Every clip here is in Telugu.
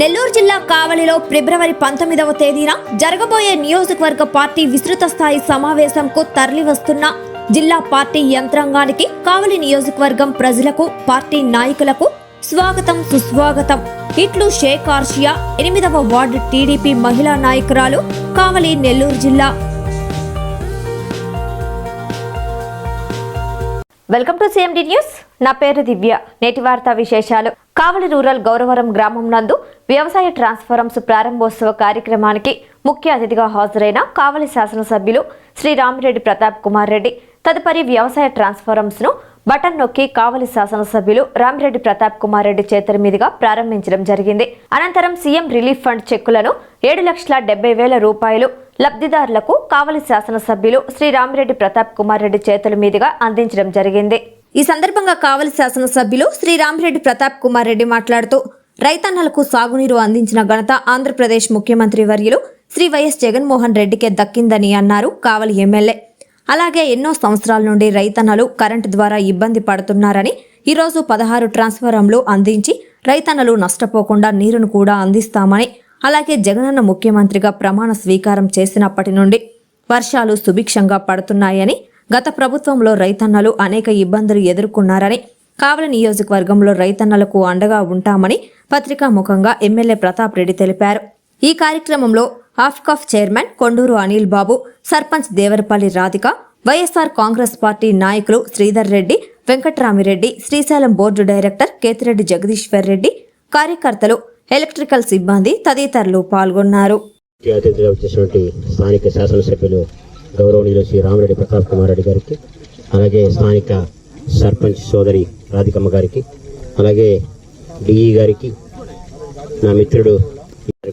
నెల్లూరు జిల్లా కావలిలో ఫిబ్రవరి పంతొమ్మిదవ తేదీన జరగబోయే నియోజకవర్గ పార్టీ విస్తృత స్థాయి సమావేశంకు తరలివస్తున్న జిల్లా పార్టీ యంత్రాంగానికి కావలి నియోజకవర్గం ప్రజలకు పార్టీ నాయకులకు స్వాగతం సుస్వాగతం. ఇట్లు షేక్ ఆర్షియా ఎనిమిదవ వార్డు టీడీపీ మహిళా నాయకురాలు కావలి నెల్లూరు జిల్లా. Welcome to CMD news. నా పేరు దివ్య. నేటి వార్తా విశేషాలు. కావలి రూరల్ గౌరవరం గ్రామం నందు వ్యవసాయ ట్రాన్స్ఫారమ్స్ ప్రారంభోత్సవ కార్యక్రమానికి ముఖ్య అతిథిగా హాజరైన కావలి శాసనసభ్యులు శ్రీ రామిరెడ్డి ప్రతాప్ కుమార్ రెడ్డి తదుపరి వ్యవసాయ ట్రాన్స్ఫారమ్స్ను బటన్ నొక్కి కావలి శాసనసభ్యులు రామిరెడ్డి ప్రతాప్ కుమార్ రెడ్డి చేతుల మీదుగా ప్రారంభించడం జరిగింది. అనంతరం సీఎం రిలీఫ్ ఫండ్ చెక్కులను ఏడు లక్షల డెబ్బై వేల రూపాయలు లబ్ధిదారులకు కావలి శాసనసభ్యులు శ్రీ రామిరెడ్డి ప్రతాప్ కుమార్ రెడ్డి చేతుల మీదుగా అందించడం జరిగింది. ఈ సందర్భంగా కావలి శాసనసభ్యులు శ్రీ రామిరెడ్డి ప్రతాప్ కుమార్ రెడ్డి మాట్లాడుతూ రైతన్నలకు సాగునీరు అందించిన ఘనత ఆంధ్రప్రదేశ్ ముఖ్యమంత్రి వర్యులు శ్రీ వైఎస్ జగన్మోహన్ రెడ్డికే దక్కిందని అన్నారు కావలి ఎమ్మెల్యే. అలాగే ఎన్నో సంవత్సరాల నుండి రైతన్నలు కరెంటు ద్వారా ఇబ్బంది పడుతున్నారని ఈరోజు పదహారు ట్రాన్స్ఫారంలు అందించి రైతన్నలు నష్టపోకుండా నీరును కూడా అందిస్తామని అలాగే జగనన్న ముఖ్యమంత్రిగా ప్రమాణ స్వీకారం చేసినప్పటి నుండి వర్షాలు సుభిక్షంగా పడుతున్నాయని గత ప్రభుత్వంలో రైతన్నలు అనేక ఇబ్బందులు ఎదుర్కొన్నారని కావల నియోజకవర్గంలో రైతన్నలకు అండగా ఉంటామని పత్రికా ముఖంగా ఎమ్మెల్యే ప్రతాప్ రెడ్డి తెలిపారు. ఈ కార్యక్రమంలో ఆఫ్కాఫ్ చైర్మన్ కొండూరు అనిల్ బాబు సర్పంచ్ దేవరపల్లి రాధిక వైఎస్ఆర్ కాంగ్రెస్ పార్టీ నాయకులు శ్రీధర్ రెడ్డి వెంకట్రామిరెడ్డి శ్రీశైలం బోర్డు డైరెక్టర్ కేతిరెడ్డి జగదీశ్వర్ రెడ్డి కార్యకర్తలు ఎలక్ట్రికల్ సిబ్బంది తదితరులు పాల్గొన్నారు. స్థానిక శాసనసభ్యులు గౌరవనీయులు శ్రీ రామిరెడ్డి ప్రతాప్ కుమార్ రెడ్డి గారికి అలాగే స్థానిక సర్పంచ్ సోదరి రాధికమ్మ గారికి అలాగే డిఈ గారికి నా మిత్రుడు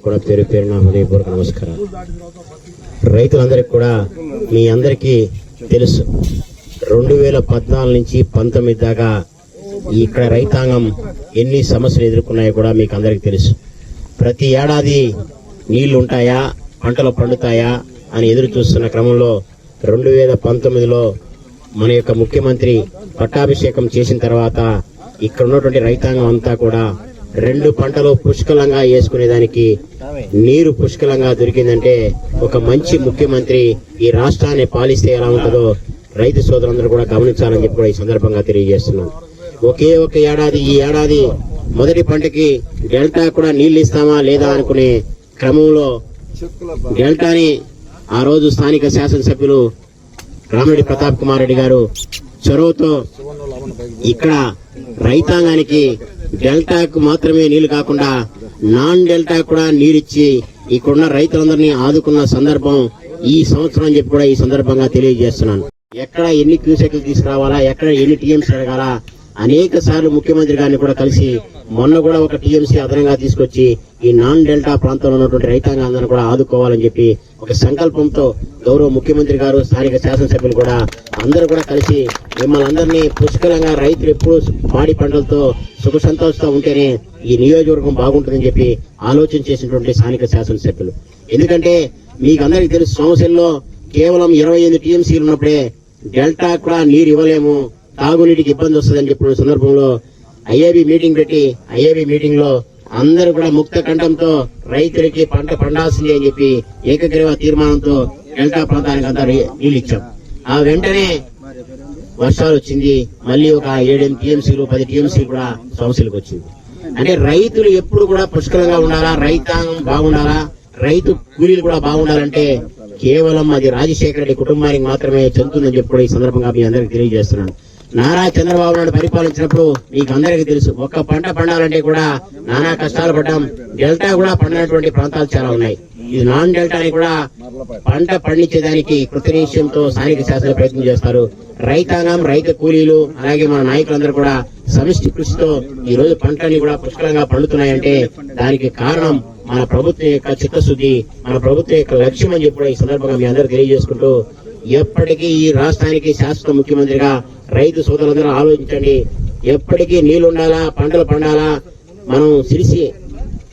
కూడా పేరు పేరున హృదయపూర్వక నమస్కారాలు. రైతులందరికీ కూడా మీ అందరికీ తెలుసు రెండు వేల పద్నాలుగు నుంచి పంతొమ్మిది దాకా ఇక్కడ రైతాంగం ఎన్ని సమస్యలు ఎదుర్కొన్నాయో కూడా మీకు అందరికీ తెలుసు. ప్రతి ఏడాది నీళ్ళు ఉంటాయా? పంటలు పండుతాయా? అని ఎదురు చూస్తున్న క్రమంలో రెండు వేల పంతొమ్మిదిలో మన యొక్క ముఖ్యమంత్రి పట్టాభిషేకం చేసిన తర్వాత ఇక్కడ ఉన్నటువంటి రైతాంగం అంతా కూడా రెండు పంటలు పుష్కలంగా వేసుకునేదానికి నీరు పుష్కలంగా దొరికిందంటే ఒక మంచి ముఖ్యమంత్రి ఈ రాష్ట్రాన్ని పాలిస్తే ఎలా ఉంటుందో రైతు సోదరులందరూ కూడా గమనించాలని చెప్పి కూడా ఈ సందర్భంగా తెలియజేస్తున్నాను. ఒకే ఒక ఏడాది ఈ ఏడాది మొదటి పంటకి డెల్టా కూడా నీళ్ళు ఇస్తామా లేదా అనుకునే క్రమంలో డెల్టాని ఆ రోజు స్థానిక శాసనసభ్యులు రామిరెడ్డి ప్రతాప్ కుమార్ రెడ్డి గారు చొరవతో ఇక్కడ రైతాంగానికి డెల్టాకు మాత్రమే నీళ్ళు కాకుండా నాన్ డెల్టా కూడా నీరిచ్చి ఇక్కడున్న రైతులందరినీ ఆదుకున్న సందర్భం ఈ సంవత్సరం అని చెప్పి కూడా ఈ సందర్భంగా తెలియజేస్తున్నాను. ఎక్కడ ఎన్ని క్యూసెక్లు తీసుకురావాలా ఎక్కడ ఎన్ని టీఎంసీ అడగాలా అనేక సార్లు ముఖ్యమంత్రి గారిని కూడా కలిసి మొన్న కూడా ఒక టీఎంసీ అదనంగా తీసుకొచ్చి ఈ నాన్ డెల్టా ప్రాంతంలో ఉన్నటువంటి రైతాంగాన్ని కూడా ఆదుకోవాలని చెప్పి ఒక సంకల్పంతో గౌరవ ముఖ్యమంత్రి గారు స్థానిక శాసనసభ్యులు కూడా అందరూ కూడా కలిసి మిమ్మల్ని అందరినీ పుష్కలంగా రైతులు ఎప్పుడూ పాడి పంటలతో సుఖ సంతోషంతో ఉంటేనే ఈ నియోజకవర్గం బాగుంటుందని చెప్పి ఆలోచన చేసినటువంటి స్థానిక శాసనసభ్యులు. ఎందుకంటే మీకు అందరికీ తెలుసు సమస్యల్లో కేవలం ఇరవై ఎనిమిది టీఎంసీలు ఉన్నప్పుడే డెల్టా కూడా నీరు ఇవ్వలేము. తాగునీటికి ఇబ్బంది వస్తుందని చెప్పిన సందర్భంలో ఐఏబి మీటింగ్ పెట్టి ఐఏబి మీటింగ్లో అందరూ కూడా ముక్త కంఠంతో రైతులకి పంట పండాల్సిందే అని చెప్పి ఏకగ్రీవ తీర్మానంతో డెల్టా ప్రాంతానికి అంతా నీళ్ళు ఇచ్చాం. ఆ వెంటనే వర్షాలు వచ్చింది. మళ్ళీ ఒక ఏడెనిమిది టీఎంసీలు పది టీఎంసీలు కూడా సమస్యలకు వచ్చింది. అంటే రైతులు ఎప్పుడు కూడా పుష్కలంగా ఉండాలా? రైతాంగం బాగుండాలా? రైతు కూలీలు కూడా బాగుండాలంటే కేవలం అది రాజశేఖర రెడ్డి కుటుంబానికి మాత్రమే చెందుతుందని చెప్పి కూడా ఈ సందర్భంగా మీ అందరికి తెలియజేస్తున్నాను. నారా చంద్రబాబు నాయుడు పరిపాలించినప్పుడు మీకు అందరికీ తెలుసు ఒక్క పంట పండాలంటే కూడా నానా కష్టాలు పడ్డాం. డెల్టా కూడా పండినటువంటి ప్రాంతాలు చాలా ఉన్నాయి. ఇది నాన్ డెల్టాని కూడా పంట పండించేదానికి కృతనిశ్చయంతో స్థానిక శాసన ప్రయత్నం చేస్తారు. రైతాంగం రైతు కూలీలు అలాగే మన నాయకులందరూ కూడా సమిష్టి కృషితో ఈ రోజు పంటలన్నీ కూడా పుష్కలంగా పండుతున్నాయంటే దానికి కారణం మన ప్రభుత్వం యొక్క చిత్తశుద్ధి మన ప్రభుత్వం యొక్క లక్ష్యం అని చెప్పి ఈ సందర్భంగా మీ అందరూ తెలియజేసుకుంటూ ఎప్పటికీ ఈ రాష్ట్రానికి శాశ్వత ముఖ్యమంత్రిగా రైతు సోదరులందరూ ఆలోచించండి. ఎప్పటికీ నీళ్ళు ఉండాలా పంటలు పండాలా? మనం సిరిసి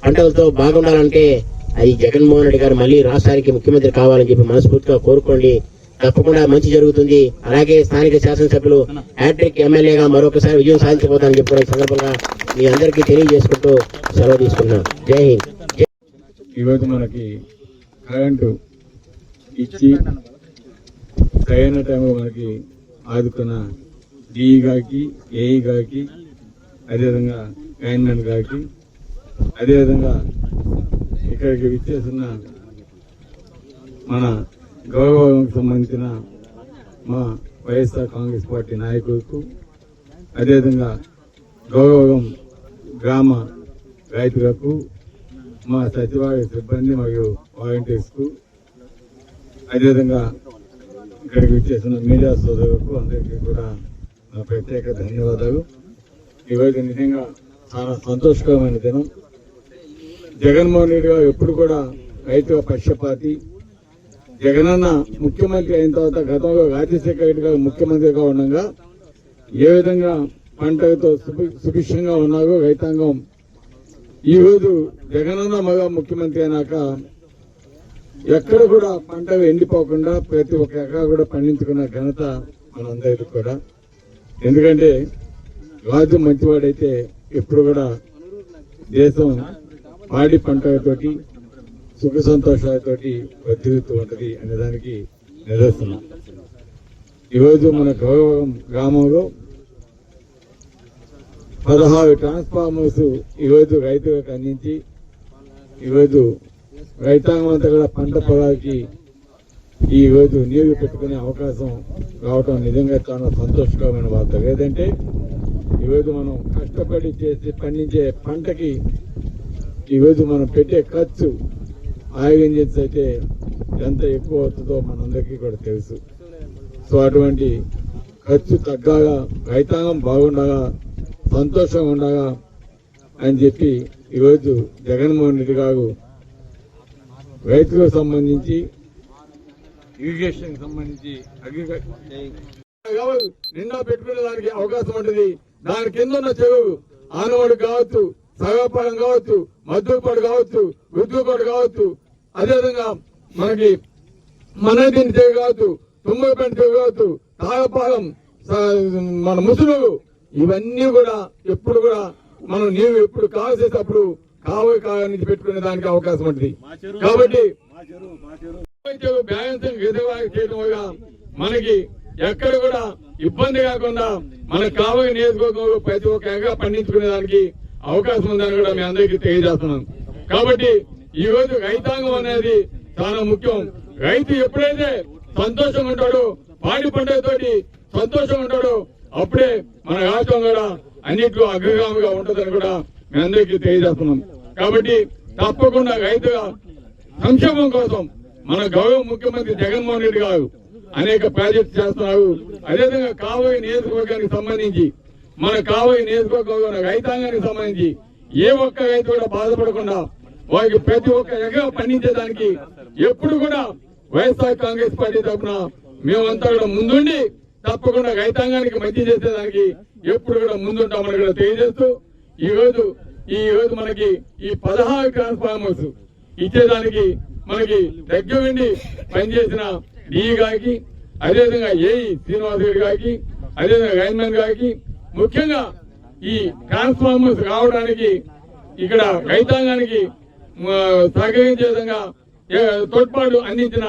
పంటలతో బాగుండాలంటే అది జగన్మోహన్ రెడ్డి గారు మళ్ళీ రాష్ట్రానికి ముఖ్యమంత్రి కావాలని చెప్పి మనస్ఫూర్తిగా కోరుకోండి. తప్పకుండా మంచి జరుగుతుంది. అలాగే స్థానిక శాసనసభ్యులు హ్యాట్రిక్ ఎమ్మెల్యేగా మరొకసారి విజయం సాధించబోతానని చెప్పిన సందర్భంగా మీ అందరికీ తెలియజేసుకుంటూ సెలవు తీసుకున్నా జై హింద్. ఈరోజు మనకి కరెంటు ఇచ్చి సరైన టైంలో మనకి ఆదుకున్న డిఈ గారికి ఏఈ గారికి అదేవిధంగా లైన్మెన్ గారికి అదేవిధంగా ఇక్కడికి విచ్చేసిన మన గౌరవానికి సంబంధించిన మా వైఎస్ఆర్ కాంగ్రెస్ పార్టీ నాయకులకు అదేవిధంగా గౌరవం గ్రామ రైతులకు మా సచివాలయ సిబ్బంది మరియు వాలంటీర్స్కు అదేవిధంగా ఇక్కడికి వచ్చేసిన మీడియా సోదరులకు అందరికీ కూడా ప్రత్యేక ధన్యవాదాలు. ఈరోజు నిజంగా చాలా సంతోషకరమైన దినం. జగన్మోహన్ రెడ్డి గారు ఎప్పుడు కూడా రైతుల పక్షపాతి. జగనన్న ముఖ్యమంత్రి అయిన తర్వాత గతంలో రాజశేఖర రెడ్డి గారు ముఖ్యమంత్రిగా ఉండగా ఏ విధంగా పంటలతో సుభిక్షంగా ఉన్నారో రైతాంగం. ఈ రోజు జగనన్న మగ ముఖ్యమంత్రి అయినాక ఎక్కడ కూడా పంటలు ఎండిపోకుండా ప్రతి ఒక్క ఎకరా కూడా పండించుకున్న ఘనత మనందరికీ కూడా. ఎందుకంటే రాజు మంచివాడైతే ఎప్పుడు కూడా దేశం పాడి పంటలతోటి సుఖ సంతోషాలతోటి వర్ధిల్లుతూ ఉంటది అనే దానికి నిదర్శనం. ఈరోజు మన గౌరవం గ్రామంలో పదహారు ట్రాన్స్ఫార్మర్స్ ఈరోజు రైతులకు అందించి ఈరోజు రైతాంగం అంతా కూడా పంట పొలాలకి ఈ రోజు నీరు పెట్టుకునే అవకాశం రావటం నిజంగా చాలా సంతోషకరమైన వార్త. లేదంటే ఈరోజు మనం కష్టపడి చేసి పండించే పంటకి ఈరోజు మనం పెట్టే ఖర్చు ఆయిల్ ఇంజిన్స్ అయితే ఎంత ఎక్కువ అవుతుందో మనందరికీ కూడా తెలుసు. సో అటువంటి ఖర్చు తగ్గాగా రైతాంగం బాగుండగా సంతోషంగా ఉండగా అని చెప్పి ఈరోజు జగన్మోహన్ రెడ్డి గారు రైతులకు సంబంధించి ఇరిగేషన్ సంబంధించి అగ్రికల్చర్ నిండా పెట్టుకునే దానికి అవకాశం ఉంటుంది. దాని కింద ఉన్న చెరువు ఆనవాడు కావచ్చు సగపాడం కావచ్చు మద్దుపాడు కావచ్చు వృద్ధుపాడు కావచ్చు. అదేవిధంగా మనకి మన దీని చెవి కావచ్చు తుమ్మపేట చెవి కావచ్చు తాగపాలెం మన ముసులు ఇవన్నీ కూడా ఎప్పుడు కూడా మనం నీవు ఎప్పుడు కావాల్సేటప్పుడు కావాలి కావాలి నుంచి పెట్టుకునే దానికి అవకాశం ఉంటుంది. కాబట్టి చేయడం వల్ల మనకి ఎక్కడ కూడా ఇబ్బంది కాకుండా మనకు కాబోయే నియోజకవర్గంలో ప్రతి ఒక్క పండించుకునే దానికి అవకాశం ఉందని కూడా మీ అందరికీ తెలియజేస్తున్నాం కాబట్టి ఈ రోజు రైతాంగం అనేది చాలా ముఖ్యం. రైతు ఎప్పుడైతే సంతోషంగా ఉంటాడో పాడి పంటతోటి సంతోషంగా ఉంటాడో అప్పుడే మన రాష్ట్రం కూడా అన్నిట్లో అగ్రగామిగా ఉంటుందని కూడా మీ అందరికీ తెలియజేస్తున్నాం కాబట్టి తప్పకుండా రైతుగా సంక్షేమం కోసం మన గౌరవ ముఖ్యమంత్రి జగన్మోహన్ రెడ్డి గారు అనేక ప్రాజెక్టు చేస్తున్నారు అదేవిధంగా కావోయే నియోజకవర్గానికి సంబంధించి మన కావోయే నియోజకవర్గంలో రైతాంగానికి సంబంధించి ఏ ఒక్క రైతు కూడా బాధపడకుండా వారికి ప్రతి ఒక్క ఎకరా పండించేదానికి ఎప్పుడు కూడా వైఎస్ఆర్ కాంగ్రెస్ పార్టీ తరఫున మేమంతా కూడా ముందుండి తప్పకుండా రైతాంగానికి మంచి చేసేదానికి ఎప్పుడు కూడా ముందుంటామని కూడా తెలియజేస్తూ ఈ రోజు ఈ రోజు మనకి ఈ పదహారు ట్రాన్స్ఫార్మర్స్ ఇచ్చేదానికి మనకి దగ్గర ఉండి పనిచేసిన డిఈ గారికి అదేవిధంగా ఏఈ శ్రీనివాస్ రెడ్డి గారికి అదేవిధంగా లైన్మెన్ గారికి ముఖ్యంగా ఈ ట్రాన్స్ఫార్మర్స్ రావడానికి ఇక్కడ రైతాంగానికి సహకరించే విధంగా తోడ్పాటు అందించిన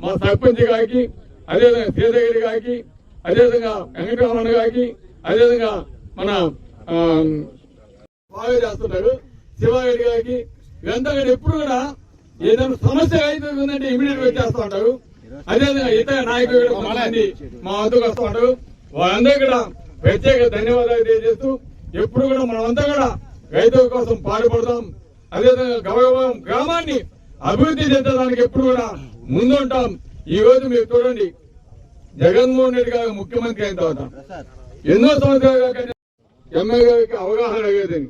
మా సర్పంచ్ గారికి అదేవిధంగా సీతగిరి గారికి అదేవిధంగా వెంకటరమణ గారికి అదేవిధంగా మన బాగా చేస్తుంటారు శివారెడ్డి గారికి ఇదంతా ఎప్పుడు కూడా ఏదైనా సమస్య అయితే ఉందంటే ఇమీడియట్గా ఉంటారు. అదేవిధంగా ఇతర నాయకులు కూడా మా వద్దకు వస్తూ ఉంటారు. వాళ్ళందరికీ కూడా ప్రత్యేక ధన్యవాదాలు తెలియజేస్తూ ఎప్పుడు కూడా మనమంతా కూడా రైతుల కోసం పాటుపడతాం. అదేవిధంగా గౌరవం గ్రామాన్ని అభివృద్ధి చెందడానికి ఎప్పుడు కూడా ముందుంటాం ఈ రోజు మీరు చూడండి జగన్మోహన్ రెడ్డి గారు ముఖ్యమంత్రి అయిన తర్వాత ఎన్నో సంవత్సరాలుగా గారికి అవగాహన లేదని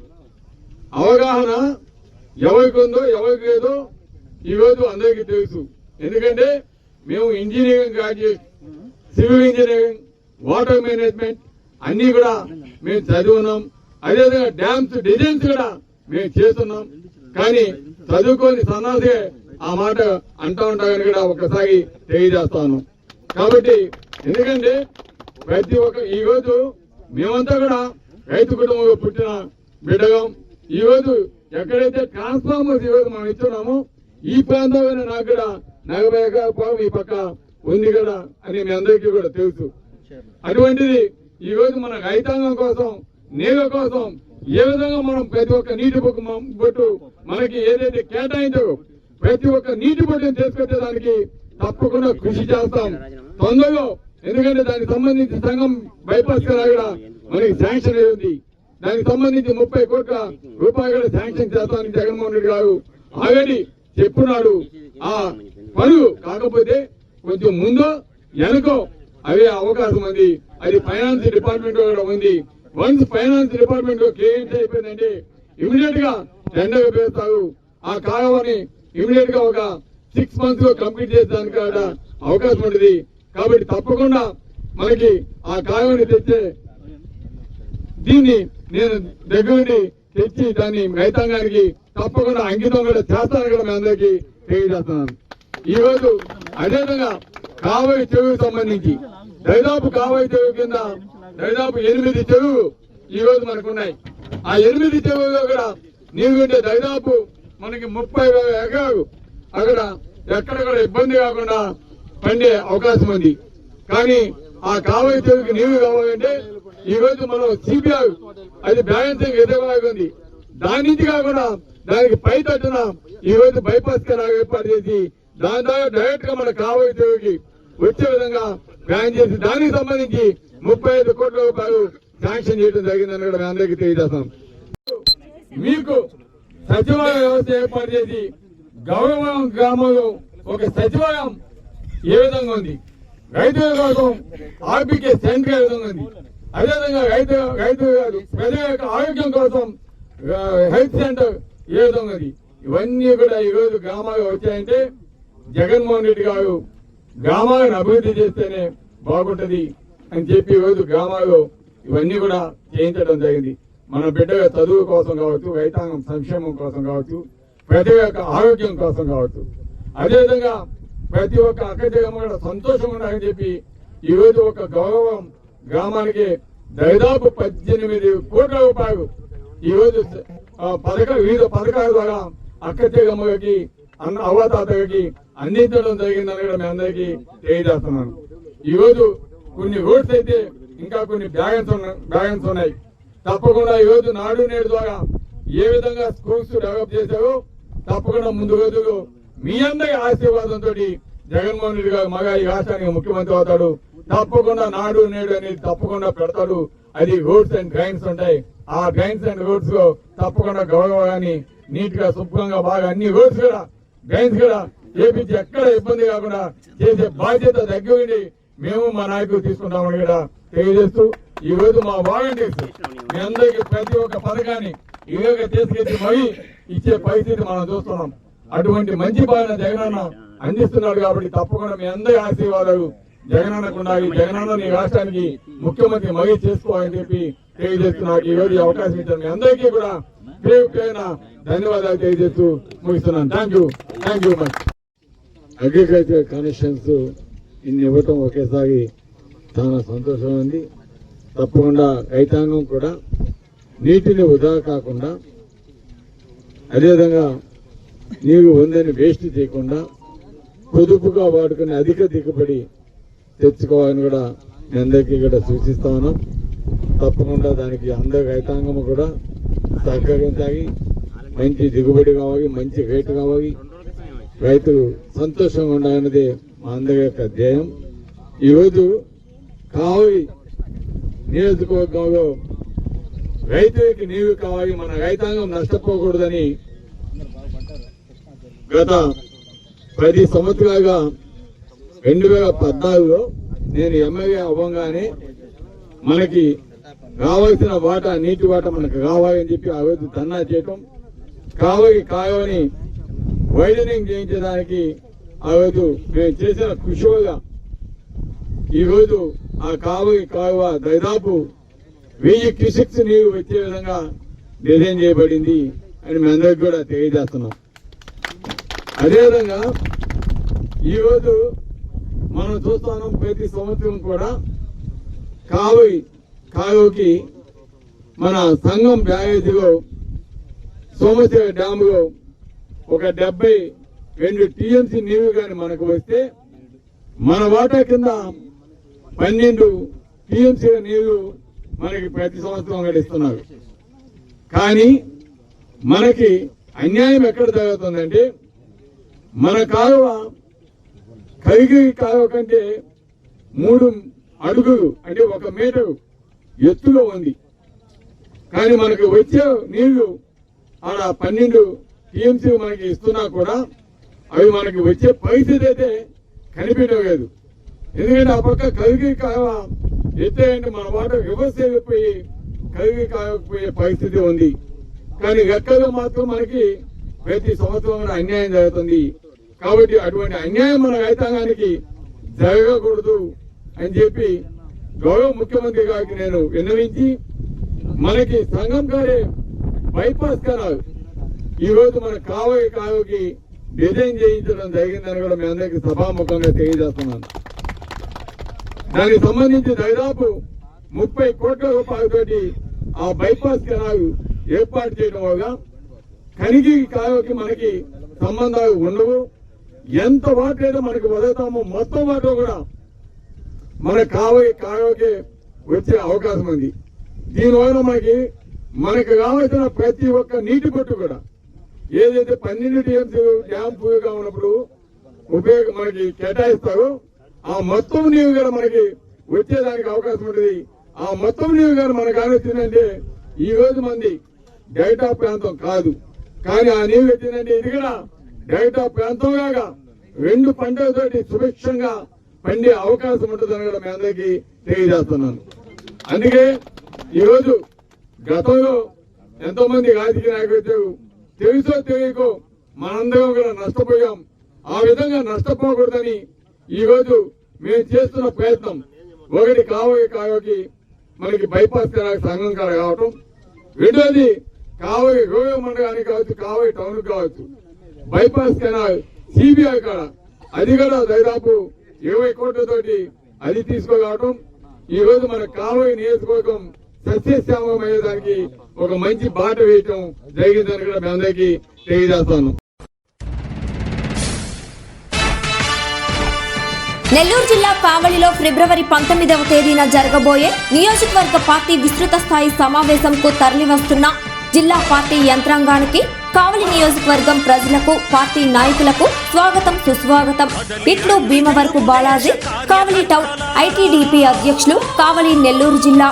అవగాహన ఎవరికి ఉందో ఎవరికి లేదో ఈరోజు అందరికీ తెలుసు. ఎందుకంటే మేము engineering graduate civil engineering water management అన్ని కూడా మేము చదువున్నాం. అదేవిధంగా డ్యామ్స్ డిజైన్స్ కూడా మేము చేస్తున్నాం. కానీ చదువుకొని సన్నాసే ఆ మాట అంటూ ఉంటామని కూడా ఒకసారి తెలియజేస్తాను. కాబట్టి ఎందుకంటే ప్రతి ఒక్క ఈ రోజు మేమంతా కూడా రైతు కుటుంబంలో పుట్టిన బిడ్డగా ఈరోజు ఎక్కడైతే ట్రాన్స్ఫార్మర్స్ ఈ మనం ఇస్తున్నామో ఈ ప్రాంతమైన నాకు కూడా నలభై ఎకరాల ఈ పక్క ఉంది కదా అని మీ అందరికీ కూడా తెలుసు. అటువంటిది ఈ రోజు మన రైతాంగం కోసం నీళ్ళ కోసం ఏ విధంగా మనం ప్రతి ఒక్క నీటి బొట్టు బొట్టు మనకి ఏదైతే కేటాయించారో ప్రతి ఒక్క నీటి బొట్టును తీసుకొచ్చేదానికి తప్పకుండా కృషి చేస్తాం. తొందరలో ఎందుకంటే దానికి సంబంధించి సంఘం బైపాస్ కూడా మనకి శాంక్షన్ అయి దానికి సంబంధించి ముప్పై కోట్ల రూపాయలు శాంక్షన్ చేస్తామని జగన్మోహన్ రెడ్డి గారు ఆల్రెడీ చెప్పున్నాడు. ఆ పనులు కాకపోతే కొంచెం ముందో వెనకో అవే అవకాశం ఉంది. అది ఫైనాన్స్ డిపార్ట్మెంట్ కూడా ఉంది. వన్స్ ఫైనాన్స్ డిపార్ట్మెంట్లో అయిపోయిందంటే ఇమీడియట్గా టెండర్ వేస్తారు ఆ కాలువని ఇమీడియట్గా ఒక సిక్స్ మంత్స్లో కంప్లీట్ చేసేదానికి అవకాశం ఉంటుంది కాబట్టి తప్పకుండా మనకి ఆ కాలువని తెచ్చే దీన్ని నేను దగ్గరుండి తెచ్చి దాన్ని రైతాంగానికి తప్పకుండా అంకితం కూడా చేస్తాను కూడా మీ అందరికీ తెలియజేస్తున్నాను. ఈరోజు అదేవిధంగా కావలి చెరువుకు సంబంధించి దాదాపు కావలి చెరువు కింద దాదాపు ఎనిమిది చెరువులు ఈ రోజు మనకున్నాయి ఆ ఎనిమిది చెరువులో కూడా నీరు ఉంటే దాదాపు మనకి ముప్పై వేల ఎకరాలు అక్కడ ఎక్కడ కూడా ఇబ్బంది కాకుండా పండే అవకాశం ఉంది. కానీ ఆ కావలి చెరువుకి నీవు కావాలంటే ఈ రోజు మనం సిబిఐ అది బ్యాలెన్సింగ్ ఎదురుగా ఉంది. దాని నుంచి కాకుండా దానికి పై తట్టున ఈ రోజు బైపాస్ కెనాల్ ఏర్పాటు చేసి దాని ద్వారా డైరెక్ట్గా మన కావలి వచ్చే విధంగా ప్లాన్ చేసి దానికి సంబంధించి ముప్పై ఐదు కోట్ల రూపాయలు శాంక్షన్ చేయడం జరిగిందని కూడా మేము అందరికీ తెలియజేస్తాం. మీకు సచివాలయ వ్యవస్థ ఏర్పాటు చేసి గౌరవం గ్రామంలో ఒక సచివాలయం ఏ విధంగా ఉంది? రైతుల కోసం ఆర్బికే సెంటర్ ఏ విధంగా ఉంది? అదేవిధంగా రైతు రైతు ప్రజల యొక్క ఆరోగ్యం కోసం హెల్త్ సెంటర్ ఏ విధంగా ఇవన్నీ కూడా ఈ రోజు గ్రామాలు వచ్చాయంటే జగన్మోహన్ రెడ్డి గారు గ్రామాలను అభివృద్ధి చేస్తేనే బాగుంటుంది అని చెప్పి ఈరోజు రోజు గ్రామాలు ఇవన్నీ కూడా చేయించడం జరిగింది. మన బిడ్డల చదువు కోసం కావచ్చు రైతాంగం సంక్షేమం కోసం కావచ్చు ప్రతి ఒక్క ఆరోగ్యం కోసం కావచ్చు. అదేవిధంగా ప్రతి ఒక్క అక్కజగమ్మ కూడా సంతోషంగా ఉండాలని చెప్పి ఈరోజు ఒక గౌరవం గ్రామానికి దాదాపు పద్దెనిమిది కోట్ల రూపాయలు ఈ రోజు వివిధ పథకాల ద్వారా అక్కచెగమ్మకి అన్న అవ్వతాతకి అందించడం జరిగిందని కూడా మీ అందరికీ తెలియజేస్తున్నాను. ఈరోజు కొన్ని రోడ్స్ అయితే ఇంకా కొన్ని బ్యాగన్స్ బ్యాగన్స్ ఉన్నాయి. తప్పకుండా ఈ రోజు నాడు నేడు ద్వారా ఏ విధంగా స్కూల్స్ డెవలప్ చేశారో తప్పకుండా ముందు రోజులు మీ అందరి ఆశీర్వాదంతో జగన్మోహన్ రెడ్డి గారు మగ ఈ రాష్ట్రానికి ముఖ్యమంత్రి అవుతాడు. తప్పకుండా నాడు నేడు అనేది తప్పకుండా పెడతాడు అది రోడ్స్ అండ్ గ్రైన్స్ ఉంటాయి. ఆ గ్రైన్స్ అండ్ రోడ్స్లో తప్పకుండా గౌరవాన్ని నీట్గా శుభ్రంగా బాగా అన్ని రోడ్స్ కూడా గ్రైన్స్ కూడా చేపించి ఎక్కడ ఇబ్బంది కాకుండా చేసే బాధ్యత దగ్గరుండి మేము మా నాయకులు తీసుకుంటామని కూడా తెలియజేస్తూ ఈ రోజు మా వాలంటీర్స్ మీ అందరికీ ప్రతి ఒక్క పథకాన్ని ఇవేగా తీసుకెళ్ళి మరీ ఇచ్చే పరిస్థితి మనం చూస్తున్నాం. అటువంటి మంచి పాలన జగనన్న అందిస్తున్నాడు కాబట్టి తప్పకుండా మీ అందరి ఆశీర్వాదాలు జగనన్నకు ఉండాలి జగనన్న నీ రాష్ట్రానికి ముఖ్యమంత్రి మరీ చేసుకోవాలని చెప్పి తెలియజేస్తున్నారు. ఈ రోజు అవకాశం ఇచ్చిన మీ అందరికీ కూడా పేరు పేరున ధన్యవాదాలు తెలియజేస్తూ ముగిస్తున్నాను. Thank you thank you much agriculture connections ఇన్ని ఇవ్వటం ఒకేసారి చాలా సంతోషం ఉంది తప్పకుండా రైతాంగం కూడా నీటిని వృధా కాకుండా అదేవిధంగా నీరు ఉందని వేస్ట్ చేయకుండా పొదుపుగా వాడుకుని అధిక దిగుబడి తెచ్చుకోవాలని కూడా మీ అందరికీ కూడా సూచిస్తా ఉన్నాం తప్పకుండా దానికి అందరి రైతాంగం కూడా సహకరించాలి మంచి దిగుబడి కావాలి మంచి రేటు కావాలి. రైతులు సంతోషంగా ఉండాలన్నదే మా అందరి యొక్క ధ్యేయం. ఈరోజు కావలి నియోజకవర్గంలో రైతులకి నీరు కావాలి మన రైతాంగం నష్టపోకూడదని గత పది సంవత్సరాలుగా రెండు వేల పద్నాలుగులో నేను ఎమ్మెల్యే అవ్వగానే మనకి రావాల్సిన వాటా నీటి వాటా మనకు కావాలని చెప్పి ఆ రోజు ధన్నా చేయటం కావలి కావని వైడనింగ్ చేయించడానికి ఆ రోజు మేము చేసిన కృషి వల్ల ఈరోజు ఆ కావలి కాలువ దాదాపు వెయ్యి క్యూసిక్స్ నీరు వచ్చే విధంగా డిజైన్ చేయబడింది అని మీ అందరికి కూడా తెలియజేస్తున్నాం. అదేవిధంగా ఈరోజు మనం చూస్తున్నాం ప్రతి సంవత్సరం కూడా కావి కావుకి మన సంఘం బ్యారేజీలో సోమశివ డ్యాములో ఒక డెబ్బై రెండు టీఎంసీ నీరు కానీ మనకు వస్తే మన వాటా కింద పన్నెండు టీఎంసీ నీరు మనకి ప్రతి సంవత్సరం గడిస్తున్నారు కానీ మనకి అన్యాయం ఎక్కడ జరుగుతుందంటే మన కాలువ కలిగి కాలువ కంటే మూడు అడుగులు అంటే ఒక మీటరు ఎత్తులో ఉంది. కానీ మనకు వచ్చే నీళ్ళు ఆడ పన్నెండు టీఎంసీ మనకి ఇస్తున్నా కూడా అవి మనకి వచ్చే పరిస్థితి అయితే కనిపించలేదు. ఎందుకంటే ఆ పక్క కలిగి కావ ఎత్తాయంటే మన వాట రివర్స్ అయిపోయి కలిగి కాకపోయే పరిస్థితి ఉంది. కానీ లెక్కలు మాత్రం మనకి ప్రతి సంవత్సరం అన్యాయం జరుగుతుంది. కాబట్టి అటువంటి అన్యాయం మన రైతాంగానికి జరగకూడదు అని చెప్పి గౌరవ ముఖ్యమంత్రి గారికి నేను విన్నవించి మనకి సంఘం గారే బైపాస్ కెనాల్. ఈ రోజు మన కావలి కాలువకి డిజైన్ చేయించడం జరిగిందని కూడా మీ అందరికీ సభాముఖంగా తెలియజేస్తున్నాను. దానికి సంబంధించి దాదాపు ముప్పై కోట్ల రూపాయలతోటి ఆ బైపాస్ కెనాల్ ఏర్పాటు చేయడం వల్ల కనిగి కాలువకి మనకి సంబంధాలు ఉండవు. ఎంత వాటర్ మనకి వదులుతామో మొత్తం వాటో కూడా మన కావలి కావకే వచ్చే అవకాశం ఉంది. దీనివల్ల మనకి మనకు కావాల్సిన ప్రతి ఒక్క నీటి పట్టు కూడా ఏదైతే పన్నెండు టీఎంసీ డ్యామ్ పూర్గా ఉన్నప్పుడు ఉపయోగ మనకి కేటాయిస్తారో ఆ మొత్తం నీరు కూడా మనకి వచ్చేదానికి అవకాశం ఉంటుంది. ఆ మొత్తం నీరు కానీ మనకు ఆలోచిందంటే ఈ రోజు మంది డైటా ప్రాంతం కాదు. కానీ ఆ నీరు వచ్చిందంటే ఇది కూడా డైటా ప్రాంతం కాగా రెండు పంటలతోటి సుభిక్షంగా పండే అవకాశం ఉంటుందని కూడా మీ అందరికీ తెలియజేస్తున్నాను. అందుకే ఈరోజు గతంలో ఎంతో మంది రాజకీయ నాయకులు తెలుసో తెలియకో మనందరం కూడా నష్టపోయాం. ఆ విధంగా నష్టపోకూడదని ఈ రోజు మేము చేస్తున్న ప్రయత్నం. ఒకటి కావోయి కావోకి మనకి బైపాస్ కెనాల్ సంఘం కాడ కావటం. రెండోది కావోయి రోగ మండలానికి కావచ్చు కావోయి టౌన్ కావచ్చు. బైపాస్ కెనాల్ సిబిఐ కాడ అది కూడా దాదాపు ఇరవై కోట్లతోటి అది తీసుకోవటం ఈ రోజు మన కావోయి నియోజకవర్గం సస్యశ్యామం అయ్యేదానికి ఒక మంచి బాట వేయటం జరిగిందని కూడా మీ అందరికీ తెలియజేస్తాను. నెల్లూరు జిల్లా కావలిలో ఫిబ్రవరి పంతొమ్మిదవ తేదీన జరగబోయే నియోజకవర్గ పార్టీ విస్తృత స్థాయి సమావేశంకు తరలివస్తున్న జిల్లా పార్టీ యంత్రాంగానికి కావలి నియోజకవర్గం ప్రజలకు పార్టీ నాయకులకు స్వాగతం సుస్వాగతం. ఇట్లు భీమవరపు బాలాజీ కావలి టౌన్ ఐటీడీపీ అధ్యక్షులు కావలి నెల్లూరు జిల్లా.